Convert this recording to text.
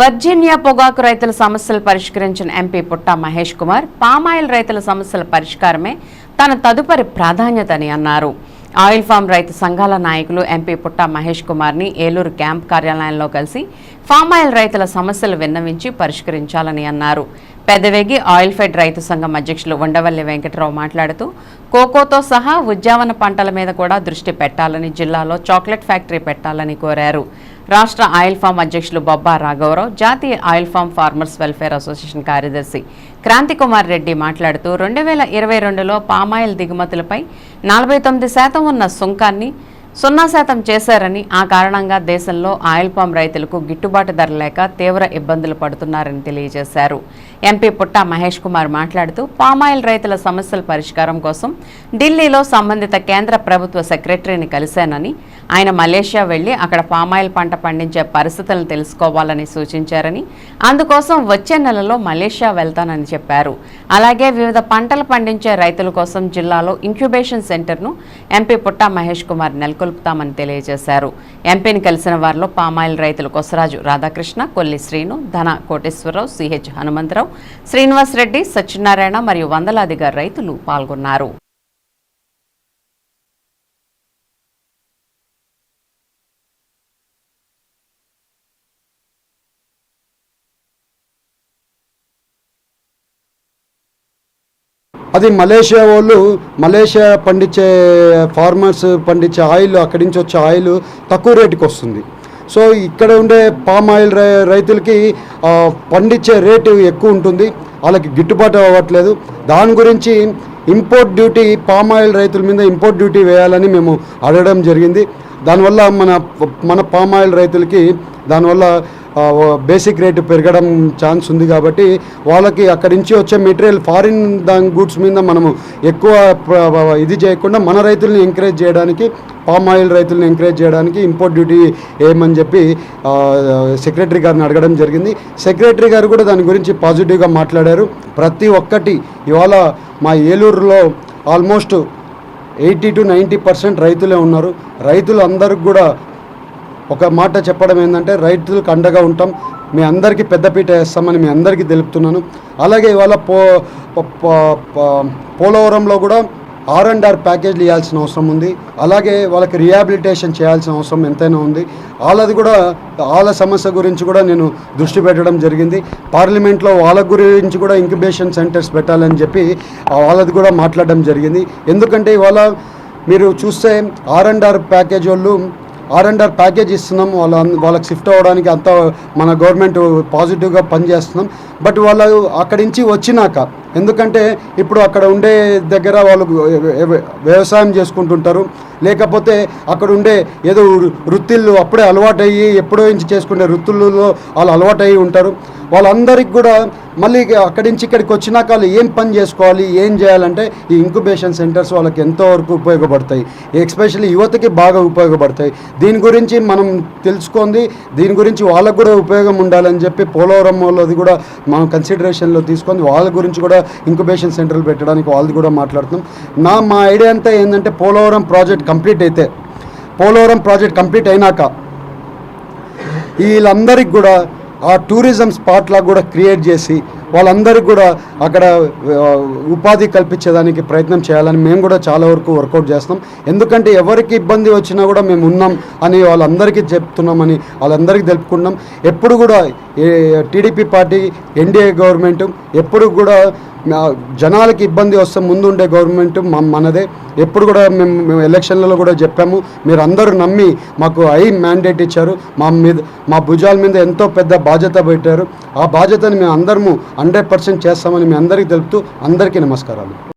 Virginia పొగాకు రైతుల సమస్యలు పరిష్కరించిన MP Putta Mahesh Kumar palm oil రైతుల సమస్యల పరిష్కారమే తన తదుపరి ప్రాధాన్యత అని అన్నారు. ఆయిల్ ఫామ్ రైతు సంఘాల నాయకులు ఎంపీ పుట్టా మహేష్ కుమార్ని ఏలూరు క్యాంప్ కార్యాలయంలో కలిసి ఫామ్ ఆయిల్ రైతుల సమస్యలు విన్నవించి పరిష్కరించాలని అన్నారు. పెదవేగి ఆయిల్ ఫెడ్ రైతు సంఘం అధ్యక్షులు ఉండవల్లి వెంకటరావు మాట్లాడుతూ కోకోతో సహా ఉద్యావన పంటల మీద కూడా దృష్టి పెట్టాలని జిల్లాలో చాక్లెట్ ఫ్యాక్టరీ పెట్టాలని కోరారు. రాష్ట్ర ఆయిల్ ఫామ్ అధ్యక్షులు బొబ్బా రాఘవరావు జాతీయ oil palm farmers welfare association కార్యదర్శి క్రాంతి కుమార్ రెడ్డి మాట్లాడుతూ రెండు వేల ఇరవై రెండులో పామాయిల్ దిగుమతులపై నలభై తొమ్మిది శాతం ఉన్న సుంకాన్ని సున్నా శాతం చేశారని ఆ కారణంగా దేశంలో ఆయిల్ పామ్ రైతులకు గిట్టుబాటు ధర లేక తీవ్ర ఇబ్బందులు పడుతున్నారని తెలియజేశారు. ఎంపీ పుట్టా మహేష్ కుమార్ మాట్లాడుతూ పామాయిల్ రైతుల సమస్యల పరిష్కారం కోసం ఢిల్లీలో సంబంధిత కేంద్ర ప్రభుత్వ సెక్రటరీని కలిశానని ఆయన మలేషియా వెళ్ళి అక్కడ పామాయిల్ పంట పండించే పరిస్థితులను తెలుసుకోవాలని సూచించారని అందుకోసం వచ్చే నెలలో మలేషియా వెళ్తానని చెప్పారు. అలాగే వివిధ పంటలు పండించే రైతుల కోసం జిల్లాలో ఇంక్యుబేషన్ సెంటర్ను ఎంపీ పుట్టా మహేష్ కుమార్ నెలకొల్పుతామని తెలియజేశారు. ఎంపీని కలిసిన వారిలో పామాయిల్ రైతులు కొసరాజు రాధాకృష్ణ కొల్లి శ్రీను ధన కోటేశ్వరరావు సిహెచ్ హనుమంతరావు శ్రీనివాస్ రెడ్డి సత్యనారాయణ మరియు వందలాదిగా రైతులు పాల్గొన్నారు. అది మలేషియా వాళ్ళు మలేషియా పండించే ఫార్మర్స్ పండించే ఆయిల్ అక్కడి నుంచి వచ్చే ఆయిల్ తక్కువ రేటుకి వస్తుంది సో ఇక్కడ ఉండే పామ్ ఆయిల్ రై- రైతులకి పండించే రేటు ఎక్కువ ఉంటుంది. వాళ్ళకి గిట్టుబాటు అవ్వట్లేదు. దాని గురించి ఇంపోర్ట్ డ్యూటీ పామ్ ఆయిల్ రైతుల మీద ఇంపోర్ట్ డ్యూటీ వేయాలని మేము అడగడం జరిగింది. దానివల్ల మన మన పామ్ ఆయిల్ రైతులకి దానివల్ల బేసిక్ రేటు పెరగడం ఛాన్స్ ఉంది కాబట్టి వాళ్ళకి అక్కడి నుంచి వచ్చే మెటీరియల్ ఫారిన్ దాని గూడ్స్ మీద మనము ఎక్కువ ఇది చేయకుండా మన రైతుల్ని ఎంకరేజ్ చేయడానికి పామ్ ఆయిల్ రైతులను ఎంకరేజ్ చేయడానికి ఇంపోర్ట్ డ్యూటీ ఏమని చెప్పి సెక్రటరీ గారిని అడగడం జరిగింది. సెక్రటరీ గారు కూడా దాని గురించి పాజిటివ్గా మాట్లాడారు. ప్రతి ఒక్కటి ఇవాళ మా ఏలూరులో almost eighty to ninety percent రైతులే ఉన్నారు. రైతులు అందరికి కూడా ఒక మాట చెప్పడం ఏంటంటే రైతులకు అండగా ఉంటాం. మీ అందరికీ పెద్దపీట వేస్తామని మీ అందరికీ తెలుపుతున్నాను. అలాగే ఇవాళ పో పోలవరంలో కూడా ఆర్ అండ్ ఆర్ ప్యాకేజ్లు ఇవ్వాల్సిన అవసరం ఉంది. అలాగే వాళ్ళకి రిహాబిలిటేషన్ చేయాల్సిన అవసరం ఎంతైనా ఉంది. వాళ్ళది కూడా వాళ్ళ సమస్య గురించి కూడా నేను దృష్టి పెట్టడం జరిగింది. పార్లమెంట్లో వాళ్ళ గురించి కూడా ఇంక్యుబేషన్ సెంటర్స్ పెట్టాలని చెప్పి వాళ్ళది కూడా మాట్లాడడం జరిగింది. ఎందుకంటే ఇవాళ మీరు చూస్తే ఆర్ అండ్ ఆర్ ప్యాకేజ్ వాళ్ళు ఆర్ అండ్ ఆర్ ప్యాకేజ్ ఇస్తున్నాం. వాళ్ళ వాళ్ళకి షిఫ్ట్ అవ్వడానికి అంతా మన గవర్నమెంట్ పాజిటివ్గా పనిచేస్తున్నాం. బట్ వాళ్ళు అక్కడి నుంచి వచ్చినాక ఎందుకంటే ఇప్పుడు అక్కడ ఉండే దగ్గర వాళ్ళు వ్యవసాయం చేసుకుంటుంటారు. లేకపోతే అక్కడ ఉండే ఏదో వృ- వృత్తిళ్ళు అప్పుడే అలవాటు అయ్యి ఎప్పుడో నుంచి చేసుకునే వృత్తుల్లో వాళ్ళు అలవాటు ఉంటారు. వాళ్ళందరికీ కూడా మళ్ళీ అక్కడి నుంచి ఇక్కడికి వచ్చినాక వాళ్ళు ఏం పని చేసుకోవాలి ఏం చేయాలంటే ఈ ఇంక్యుబేషన్ సెంటర్స్ వాళ్ళకి ఎంతవరకు ఉపయోగపడతాయి ఎస్పెషల్లీ యువతకి బాగా ఉపయోగపడతాయి. దీని గురించి మనం తెలుసుకుంది దీని గురించి వాళ్ళకు కూడా ఉపయోగం ఉండాలని చెప్పి పోలవరం వాళ్ళది కూడా మనం కన్సిడరేషన్లో తీసుకొని వాళ్ళ గురించి కూడా ఇంక్యుబేషన్ సెంటర్లు పెట్టడానికి వాళ్ళది కూడా మాట్లాడుతున్నాం. నా మా ఐడియా అంతా ఏంటంటే పోలవరం ప్రాజెక్ట్ కంప్లీట్ అయితే పోలవరం ప్రాజెక్ట్ కంప్లీట్ అయినాక వీళ్ళందరికీ కూడా ఆ టూరిజం స్పాట్ లాగా కూడా క్రియేట్ చేసి వాళ్ళందరికీ కూడా అక్కడ ఉపాధి కల్పించేదానికి ప్రయత్నం చేయాలని మేము కూడా చాలా వరకు వర్కౌట్ చేస్తాం ఎందుకంటే ఎవరికి ఇబ్బంది వచ్చినా కూడా మేము ఉన్నాం అని వాళ్ళందరికీ చెప్తున్నామని వాళ్ళందరికీ తెలుపుకున్నాం ఎప్పుడు కూడా టీడీపీ పార్టీ ఎన్డీఏ గవర్నమెంట్ ఎప్పుడు కూడా జనాలకి ఇబ్బంది వస్తే ముందు ఉండే గవర్నమెంట్ మనదే. ఎప్పుడు కూడా మేము మేము ఎలక్షన్లలో కూడా చెప్పాము. మీరు అందరూ నమ్మి మాకు ఐ మ్యాండేట్ ఇచ్చారు. మా మీద మా భుజాల మీద ఎంతో పెద్ద బాధ్యత పెట్టారు. ఆ బాధ్యతని మేము అందరము హండ్రెడ్ పర్సెంట్ చేస్తామని మీ అందరికీ తెలుపుతూ అందరికీ నమస్కారాలు.